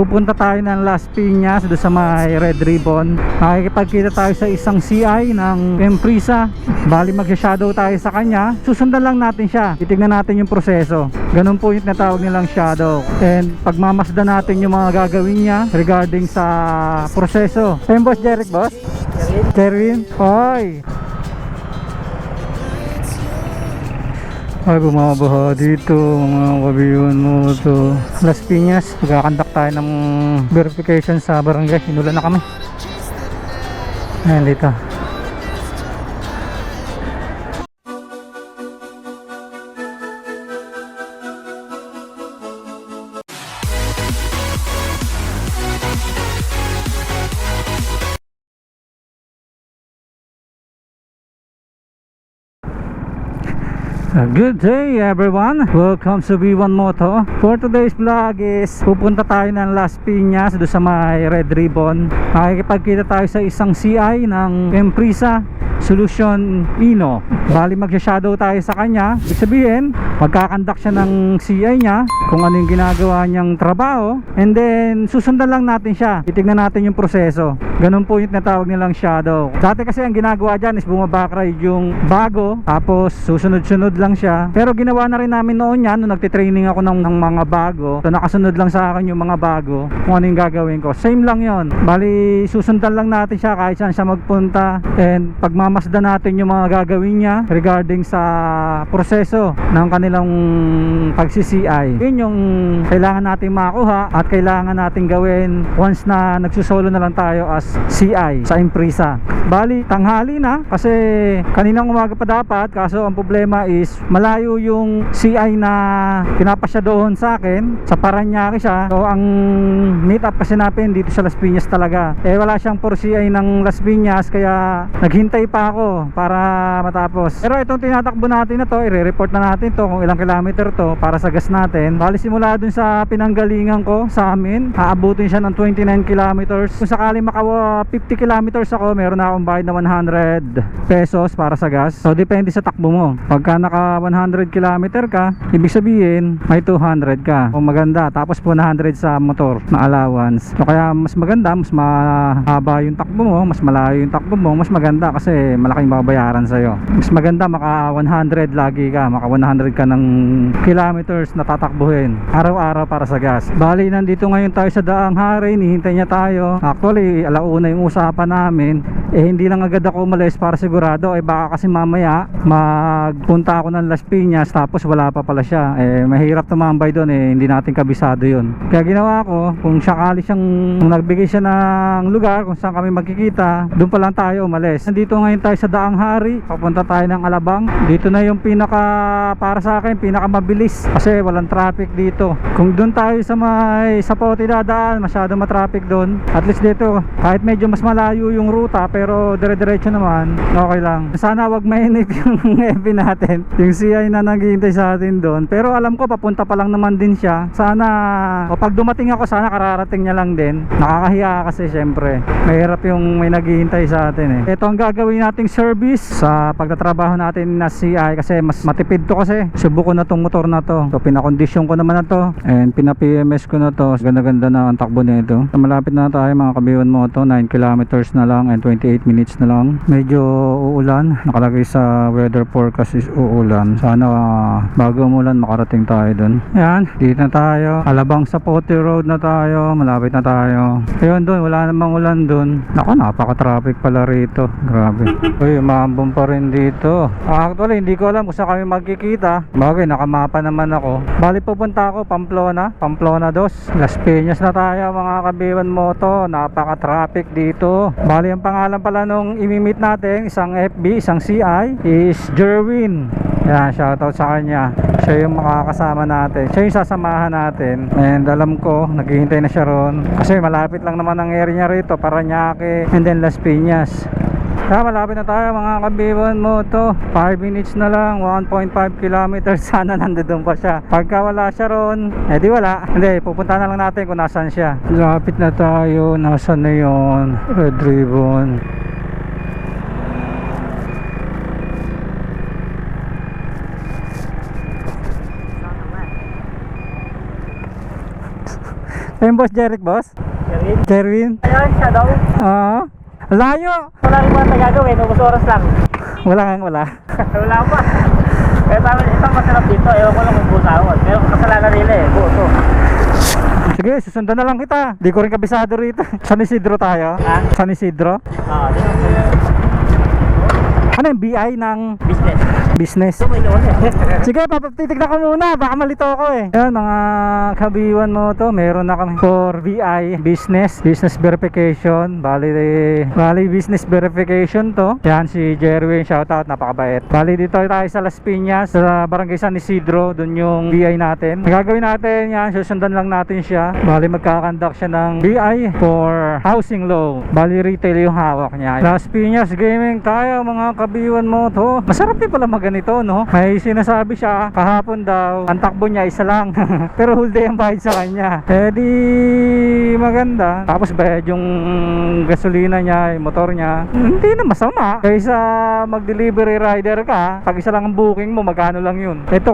Pupunta tayo ng Las Piñas doon sa may Red Ribbon. Makikipagkita tayo sa isang CI ng Emprisa. Bali magsha-shadow tayo sa kanya. Susundan lang natin siya. Titignan natin yung proseso. Ganun po yung tinatawag nilang shadow. And pagmamasdan natin yung mga gagawin niya regarding sa proseso. Ayun boss Jeric boss? Jerwin? Hoy! Ay, bumabaha dito mga kabiyon mo. To Las Piñas, magkakandak tayo ng verification sa barangay. Inulan na kami. Ayan dito Good day everyone! Welcome to B1 Moto. For today's vlog is pupunta tayo ng Las Piñas doon sa may Red Ribbon. Makikipagkita tayo sa isang CI ng Emprisa Solution Ino. Bali magsha-shadow tayo sa kanya. Ibig sabihin, magkakandak siya ng CI niya kung ano yung ginagawa niyang trabaho and then susundan lang natin siya. Titignan natin yung proseso. Ganun po yung tinatawag nilang shadow. Dati kasi ang ginagawa dyan is bumabakride yung bago tapos susunod-sunod lang siya. Pero ginawa na rin namin noon yan nung nagtitraining ako ng, ng mga bago. So nakasunod lang sa akin yung mga bago kung ano yung gagawin ko. Same lang yon. Bali susundan lang natin siya kahit saan siya magpunta and pagmamasdan natin yung mga gagawin niya regarding sa proseso ng kanilang pagsi-CI. Yun yung kailangan natin makuha at kailangan natin gawin once na nagsusolo na lang tayo as CI sa Imprisa. Bali, tanghali na kasi kaninang umaga pa dapat kaso ang problema is malayo yung CI na pinapasya doon sa akin sa Paranaque siya. So ang meet up kasi natin dito sa Las Piñas talaga. Eh wala siyang for CI ng Las Piñas kaya naghintay pa ako para matapos. Pero itong tinatakbo natin na to, i-report na natin to kung ilang kilometer to para sa gas natin. Bali simula dun sa pinanggalingan ko sa amin, aabutin siya ng 29 kilometers. Kung sakali makawa 50 kilometers ako, meron na akong bayad na 100 pesos para sa gas. So depende sa takbo mo. Pagka naka 100 kilometer ka, ibig sabihin may 200 ka. Kung maganda, tapos po 100 sa motor na allowance. So kaya mas maganda, mas mahaba yung takbo mo, mas malayo yung takbo mo, mas maganda kasi malaking babayaran sa'yo. Mas maganda maka 100 lagi ka, maka 100 ka ng kilometers na tatakbuhin araw-araw para sa gas. Bali, nandito ngayon tayo sa Daang Hari, hinihintay niya tayo. Actually, alauna yung usapan namin. Eh, hindi lang agad ako umalis para sigurado. Eh, baka kasi mamaya magpunta ako ng Las Piñas tapos wala pa pala siya. Eh, mahirap tumambay doon eh, hindi natin kabisado yun. Kaya ginawa ko, kung sakali siyang nagbigay siya ng lugar kung saan kami magkikita, doon pa lang tayo umalis. Nandito ngayon tayo sa Daang Hari, papunta tayo ng Alabang. Dito na yung pinaka, para sa akin, pinaka mabilis kasi walang traffic dito. Kung doon tayo sa may sa Pote dadaan, masyado matraffic doon. At least dito, kahit medyo mas malayo yung ruta, pero dire-diretso naman, okay lang. Sana wag mainip yung FB natin. Yung CI na naghihintay sa atin doon. Pero alam ko, papunta pa lang naman din siya. Sana, o pag dumating ako, sana kararating niya lang din. Nakakahiya kasi syempre. Mahirap yung may naghihintay sa atin eh. Ito ang gagawin nating service sa pagtatrabaho natin na CI kasi mas matipid to kasi. Subo ko na tong motor na to. So pinakondisyon ko naman na to. And pina-PMS ko na to. Ganda-ganda na ang takbo nito. So, malapit na tayo mga kabiwan mo to. 9 kilometers na lang and 28 minutes na lang. Medyo uulan. Nakalagay sa weather forecast is uulan. Sana ah, bago umulan makarating tayo dun. Ayan, dito na tayo. Alabang sa Pote Road na tayo. Malapit na tayo. Ayun dun, wala namang ulan dun. Ako, napaka-traffic pala rito. Grabe. Uy, maambong pa rin dito. Ah, Actually, hindi ko alam kung saan kami magkikita. Bagay, nakamapa naman ako. Bali pupunta ako, Pamplona. Pamplona 2. Las Piñas na tayo mga kabiwan mo to. Napaka-traffic dito. Bali, ang pangalan pala nung imimit natin, isang FB, isang CI, is Jerwin. Yan, shoutout sa kanya. Siya yung makakasama natin. Siya yung sasamahan natin. And alam ko, naghihintay na siya ron. Kasi malapit lang naman ang area niya rito, Paranaque and then Las Piñas. Kaya malapit na tayo mga kabiwan mo to 5 minutes na lang 1.5 kilometers sana nandun pa siya Pagka wala siya ron Eh di wala Hindi pupunta na lang natin kung nasan siya Lapit na tayo Nasaan na yun Red Ribbon Ayun boss, Jeric boss? Jerwin? Jerwin? Ayun, siya daw. Oo. Layo! Wala rin mga tagagawin, ubus oras lang. Wala kang wala. Wala pa. Kaya tama, isang masarap dito, ewan ko lang kung buo tawad. Pero kasalanan nila eh, buo to. Sige, susundan na lang kita. Di ko rin kabisado rito. San Isidro tayo? Ha? San Isidro? Ah, dito Ano yung BI ng business. business? Eh. Sige, papatitignan ko muna. Baka malito ako eh. Yan, mga kabiwan mo to. Meron na kami for VI, business, business verification. Bali, bali business verification to. Yan, si Jerwin, shoutout, napakabait. Bali, dito tayo sa Las Piñas, sa Barangay San Isidro. Doon yung VI natin. Gagawin natin yan, susundan lang natin siya. Bali, magkakandak siya ng VI for housing loan. Bali, retail yung hawak niya. Las Piñas Gaming, tayo mga kabiwan mo to. Masarap din pala maganito, no? May sinasabi siya, kahapon daw, ang takbo niya isa lang. Pero whole day ang bayad sa kanya. Eh di maganda. Tapos bayad yung gasolina niya, yung motor niya. Hindi na masama. Kaysa mag-delivery rider ka, pag isa lang ang booking mo, magkano lang yun. Ito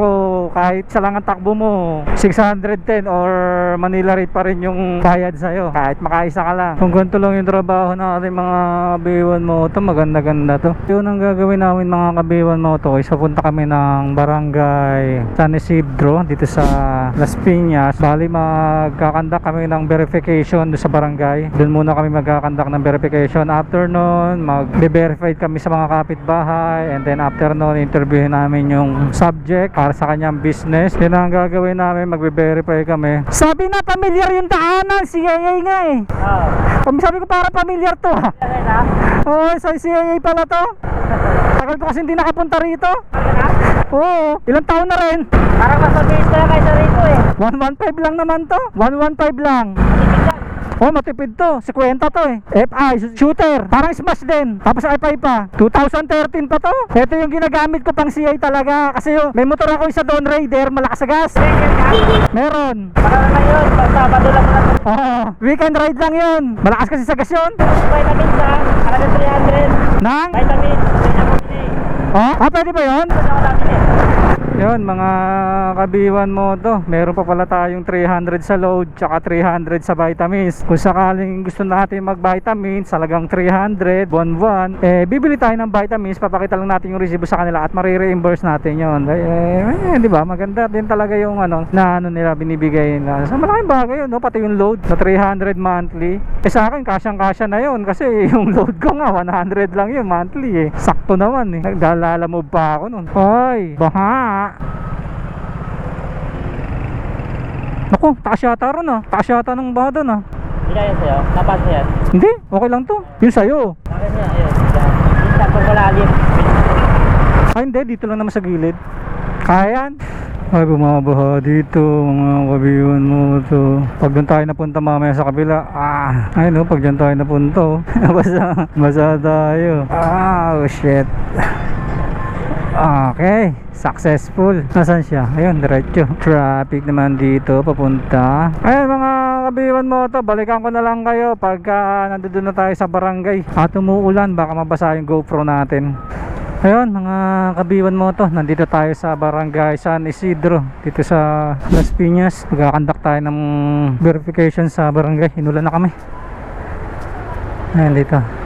kahit isa lang ang takbo mo, 610 or Manila rate pa rin yung bayad sa'yo. Kahit makaisa ka lang. Kung ganito lang yung trabaho natin mga kabiwan mo to, maganda-ganda to. Yun ang gagawin namin mga kabiwan mo to. Isa punta kami ng barangay San Isidro dito sa Las Piñas. Bali magkakandak kami ng verification sa barangay. Doon muna kami magkakandak ng verification. After nun, mag-verify kami sa mga kapitbahay and then after nun, interviewin namin yung subject para sa kanyang business. Yun ang gagawin namin, magbe-verify kami. Sabi na familiar yung daanan, CIA nga eh. Ah, Sabi ko para familiar to ah. okay na? Oo, sa CIA pala to. Tagal ko kasi hindi nakapunta rito. Oo, ilang taon na rin. Parang mas mabilis na kaysa rito eh. 115 lang naman to. 115 lang. Oh, matipid to. 50 to eh. FI, shooter. Parang smash din. Tapos FI pa. 2013 pa to. Ito yung ginagamit ko pang CI talaga. Kasi yung, may motor ako isa doon, Raider. Malakas sa gas. Meron. Para naman yun, Sabado lang na Oo, weekend ride lang yun. Malakas kasi sa gas yun. Vitamin sa, halaga 300. Nang? Vitamin, na bumili. Oh, ah, pwede ba yun? Na ako dati eh. Yun, mga kabiwan mo to. Meron pa pala tayong 300 sa load, tsaka 300 sa vitamins. Kung sakaling gusto natin mag-vitamins, talagang 300, buwan-buwan, eh, bibili tayo ng vitamins, papakita lang natin yung resibo sa kanila at marireimburse natin yun. Eh, eh, di ba? Maganda din talaga yung ano, na ano nila binibigay na. Sa malaking bagay yun, no? pati yung load na 300 monthly. Eh sa akin, kasyang-kasya na yun kasi yung load ko nga, 100 lang yun monthly eh. Sakto naman eh. Nagdalalamove pa ako nun. Hoy, baha! Naku, taas yata ron ah. Taas yata ng baha doon ah. Hindi na yan sa'yo. Tapas na yan. Hindi, okay lang to. Yung sa'yo. Akin niya, ayun. Yan. Hindi na pag malalim. Ay hindi, dito lang naman sa gilid. Kaya yan. Ay, bumabaha dito, mga kabiyon mo to. Pag doon tayo napunta mamaya sa kabila, ah, ay no, pag dyan tayo napunta, oh. basa, basa tayo. Ah, oh shit. Okay, successful. Nasaan siya? Ayun, diretso. Traffic naman dito, papunta. Ayun mga kabiwan mo to, balikan ko na lang kayo pagka nandoon na tayo sa barangay. At umuulan, baka mabasa yung GoPro natin. Ayun mga kabiwan mo to Nandito tayo sa barangay San Isidro Dito sa Las Piñas Magkakandak tayo ng verification sa barangay Inulan na kami Ayan dito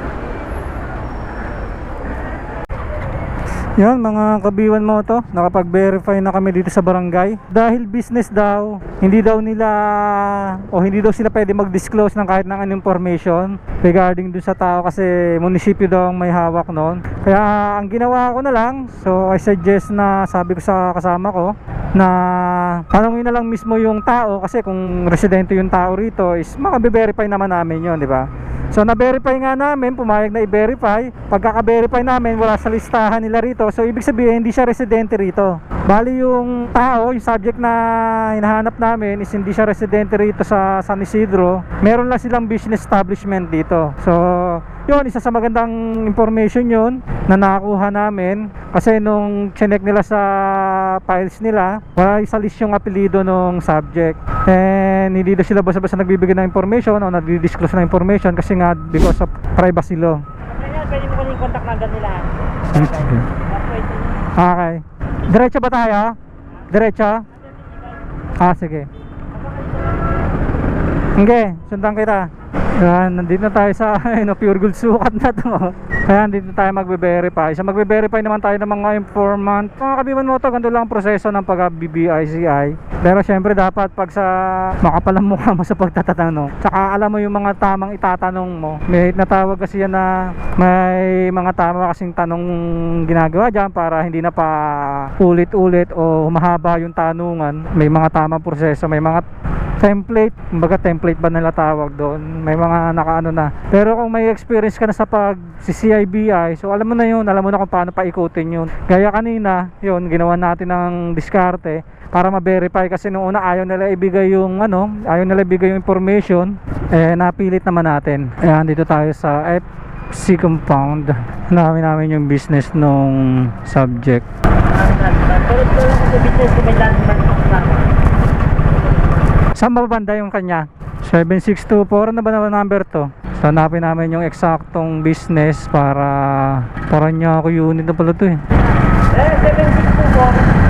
Yan mga kabiwan mo to Nakapag-verify na kami dito sa barangay Dahil business daw Hindi daw nila O hindi daw sila pwede mag-disclose ng kahit ng information Regarding dun sa tao Kasi munisipyo daw ang may hawak noon Kaya ang ginawa ko na lang So I suggest na sabi ko sa kasama ko Na tanongin na lang mismo yung tao Kasi kung residente yung tao rito Is makabe-verify naman namin yon di ba? So na-verify nga namin, pumayag na i-verify. Pagkaka-verify namin, wala sa listahan nila rito. So ibig sabihin, hindi siya residente rito. Bali yung tao, yung subject na hinahanap namin is hindi siya residente rito sa San Isidro. Meron lang silang business establishment dito. So yun, isa sa magandang information yun na nakakuha namin. Kasi nung chinek nila sa files nila, wala sa list yung apelido ng subject. And hindi daw sila basta-basta nagbibigay ng information o nagdi-disclose ng information kasi nga because of privacy law. Ganyan, pwede mo kunin contact number nila. Hmm, sige. Tapos, Okay. Diretso ba tayo? Diretso? Ah, sige. Okay, sundan kita. Yan, nandito na tayo sa ano, pure gold sukat na to. Kaya nandito tayo magbe-verify. So magbe-verify naman tayo ng mga informant. Mga kabiman mo to, ganito lang ang proseso ng pag-BBICI. Pero syempre dapat pag sa makapalang mukha mo sa pagtatanong, tsaka alam mo yung mga tamang itatanong mo. May natawag kasi yan na may mga tama kasing tanong ginagawa dyan para hindi na pa ulit-ulit o mahaba yung tanungan. May mga tamang proseso, may mga template, kumbaga template ba nila tawag doon? May mga nakaano na. Pero kung may experience ka na sa pag si CIBI so alam mo na yun alam mo na kung paano paikutin yun. Gaya kanina yun ginawa natin ng diskarte para ma-verify kasi noong una ayaw nila ibigay yung ano ayaw nila ibigay yung information eh napilit naman natin. Ayan dito tayo sa FC compound. Namin namin yung business nung subject. Pero ito lang sa business ko may landmark Saan ba banda yung kanya? 7624 na ba naman number to? So hanapin namin yung eksaktong business para para niya ako unit na pala to eh. Eh, 7624.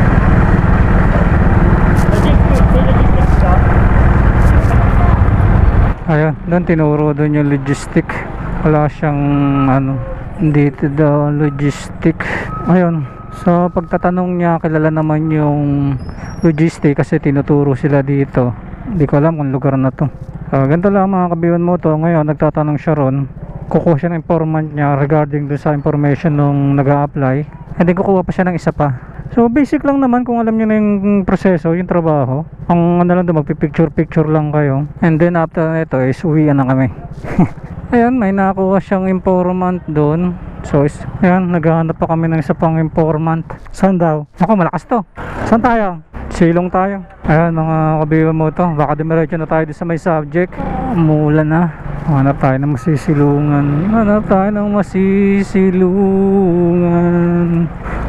Logistics, may logistics ka. Ayun, doon tinuro doon yung logistic. Wala siyang ano, dito daw logistic. Ayun, so pagtatanong niya kilala naman yung logistic kasi tinuturo sila dito. Hindi ko alam kung lugar na to. So, ganito lang mga kabiwan mo to. Ngayon, nagtatanong siya ron. Kukuha siya ng informant niya regarding doon sa information nung nag apply And then kukuha pa siya ng isa pa. So basic lang naman kung alam niyo na yung proseso, yung trabaho. Ang ano lang doon, magpipicture-picture lang kayo. And then after nito is uwian na kami. Ayan, may nakuha siyang informant doon. So, is, ayan, naghahanap pa kami ng isa pang informant. Saan daw? Ako, malakas to. Saan tayo? Silong tayo. Ayan, mga kabiwa mo to. Baka dumiretso na tayo sa may subject. Umulan na. Hanap tayo ng masisilungan. Hanap tayo ng masisilungan.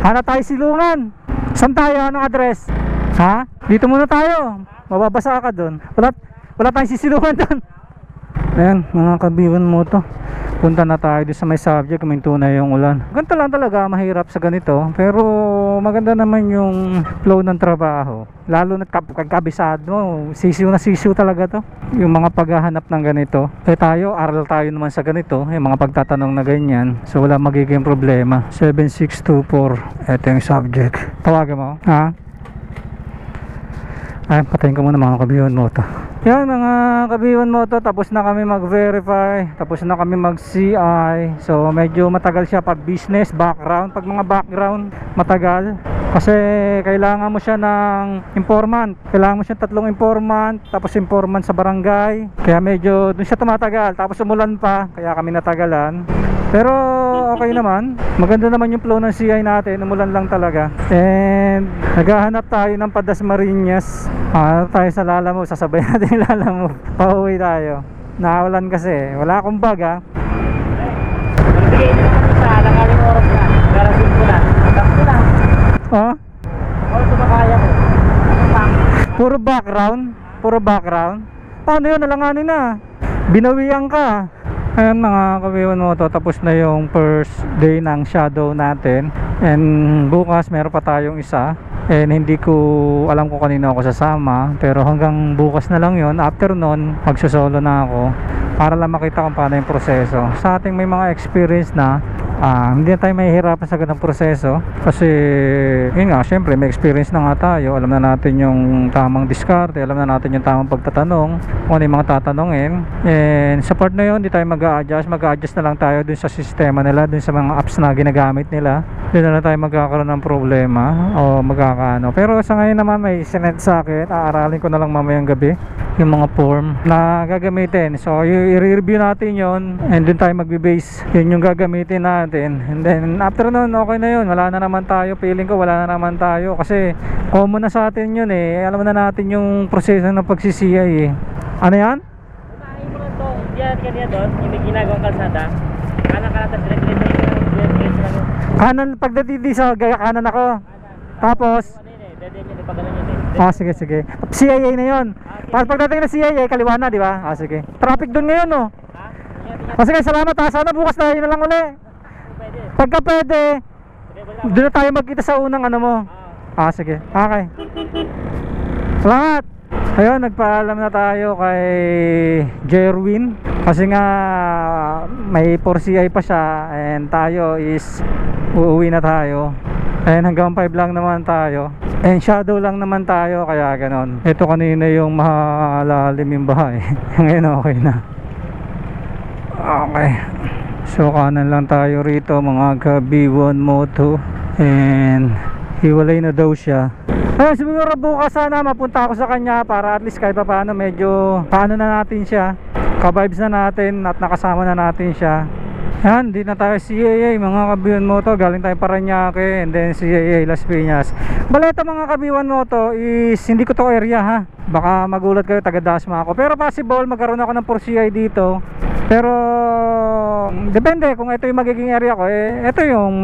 Hanap tayo silungan. Saan tayo? Anong address? Ha? Dito muna tayo. Mababasa ka doon. Wala, wala tayong sisilungan doon. Ayan, mga kabiwan mo to. Punta na tayo sa may subject, kuminto na yung ulan. Ganito lang talaga, mahirap sa ganito. Pero maganda naman yung flow ng trabaho. Lalo na kagkabisado mo, sisiw na sisiw talaga to. Yung mga paghahanap ng ganito. Eh tayo, aral tayo naman sa ganito. Yung mga pagtatanong na ganyan. So wala magiging problema. 7624, ito yung subject. Tawagan mo, ha? Ay, patayin ko muna mga kabiyon mo to. Yan mga kabiyon mo to, tapos na kami mag-verify, tapos na kami mag-CI. So medyo matagal siya pag business background, pag mga background matagal. Kasi kailangan mo siya ng informant. Kailangan mo siya tatlong informant, tapos informant sa barangay. Kaya medyo dun siya tumatagal, tapos umulan pa, kaya kami natagalan. Pero okay naman. Maganda naman yung flow ng CI natin. Umulan lang talaga. And naghahanap tayo ng Padas Marinas. Ah, tayo sa Lalamove. Sasabay natin yung Lalamove. Pauwi tayo. Nakawalan kasi. Wala akong bag ah. Nagbigay nyo naman sa nangaling oras na. Garasin ko na. Hanggang ko na. Oh, All sumakaya ko. Puro background. Puro background. Paano yun? Nalanganin na. Binawian ka. Ayan mga kabiwan mo to, tapos na yung first day ng shadow natin and bukas meron pa tayong isa and hindi ko alam kung kanino ako sasama pero hanggang bukas na lang yon after nun magsosolo na ako para lang makita kung paano yung proseso sa ating may mga experience na ah, hindi na tayo mahihirapan sa ganang proseso kasi yun nga syempre may experience na nga tayo. Alam na natin yung tamang diskarte alam na natin yung tamang pagtatanong kung ano yung mga tatanungin. And sa part na yun hindi tayo mag-a-adjust. Mag-a-adjust na lang tayo dun sa sistema nila dun sa mga apps na ginagamit nila. Dun na lang tayo magkakaroon ng problema o magkakaano. Pero sa ngayon naman may sinend sa akin. Aaralin ko na lang mamayang gabi yung mga form na gagamitin. So i-review natin yon and dun tayo magbe-base. Yun yung gagamitin natin and then after nun okay na yun wala na naman tayo feeling ko wala na naman tayo kasi common na sa atin yun eh alam na natin yung proseso ng pagsisiyay eh ano yan? Unahin mo lang to. Diyan kanina doon. Yung ginagawang kalsada. Kanan ka na tapos direct-direct na yung direct-direct lang yung kanan pagdating sa gaya kanan ako tapos ano yun eh. Yun eh. Pag yun eh. ah sige sige CIA na yun Pag pagdating na CIA kaliwa na di ba? ah sige traffic doon ngayon no? Ingat, ingat. ah sige salamat ha sana bukas tayo na lang uli Pwede. Pagka pwede doon na tayo magkita sa unang ano mo Ah. Ah, sige. Okay. Salamat. Ayun, nagpaalam na tayo kay Jerwin kasi nga may 4CI pa siya and tayo is uuwi na tayo. And hanggang 5 lang naman tayo. And shadow lang naman tayo kaya ganon. Ito kanina yung mahalalim yung bahay. Ngayon okay na. Okay. So kanan lang tayo rito mga ka B1 Moto and hiwalay na daw siya. Ayun, siguro bukas sana mapunta ako sa kanya para at least kahit pa paano medyo paano na natin siya. Ka-vibes na natin at nakasama na natin siya. Yan, di na tayo CAA mga kabiwan moto galing tayo Paranaque and then CAA Las Piñas baleta mga kabiwan moto is hindi ko to area ha baka magulat kayo taga Dasma ako pero possible magkaroon ako ng 4CI dito pero depende kung ito yung magiging area ko eh ito yung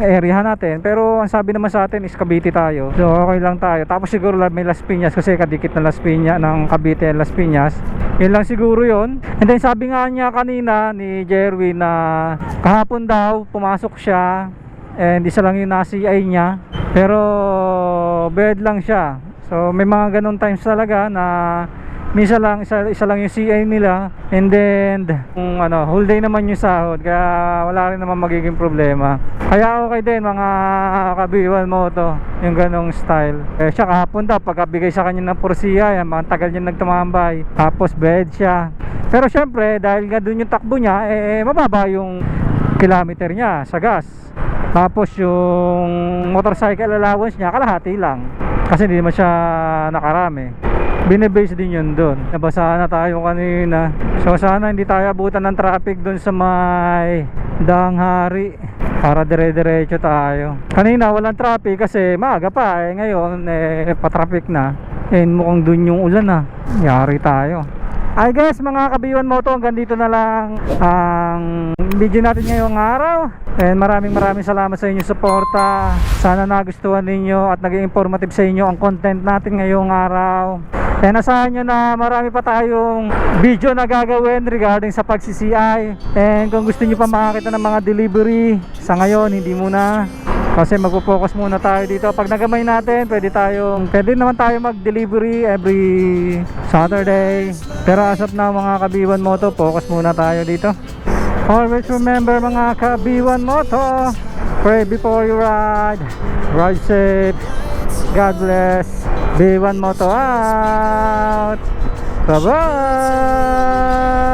area natin. Pero ang sabi naman sa atin is Cavite tayo. So okay lang tayo. Tapos siguro may Las Piñas kasi kadikit na Las Piñas ng Cavite Las Piñas. Yun lang siguro yun. And then sabi nga niya kanina ni Jerwin na kahapon daw pumasok siya and isa lang yung nasi-CI niya. Pero bed lang siya. So may mga ganun times talaga na Misa lang, isa, isa lang yung CI nila. And then kung ano, whole day naman yung sahod kaya wala rin naman magiging problema. Kaya okay din mga kabiwan mo to yung ganong style. Eh, siya kahapon daw pagkabigay sa kanya ng 4CI ang tagal niya nagtumambay. Tapos bed siya. Pero syempre dahil nga dun yung takbo niya eh mababa yung kilometer niya sa gas. Tapos yung motorcycle allowance niya kalahati lang. Kasi hindi naman siya nakarami binebase din yun doon nabasa na tayo kanina. So sana hindi tayo abutan ng traffic doon sa may Danghari para dire-diretso tayo. Kanina walang traffic kasi maaga pa eh. Ngayon eh pa-traffic na. Eh mukhang doon yung ulan na yari tayo. I guess mga kabiwan moto hanggang dito na lang ang video natin ngayong araw. And maraming maraming salamat sa inyong suporta. Sana nagustuhan ninyo at naging informative sa inyo ang content natin ngayong araw and asahan nyo na marami pa tayong video na gagawin regarding sa pag-CCI and kung gusto nyo pa makakita ng mga delivery sa ngayon hindi muna kasi magpo-focus muna tayo dito. Pag nagamay natin, pwede tayong pwede naman tayo mag-delivery every Saturday. Pero as of now mga kabiwan moto, focus muna tayo dito. Always remember mga kabiwan moto, pray before you ride. Ride safe. God bless. B1 Moto out. Bye-bye.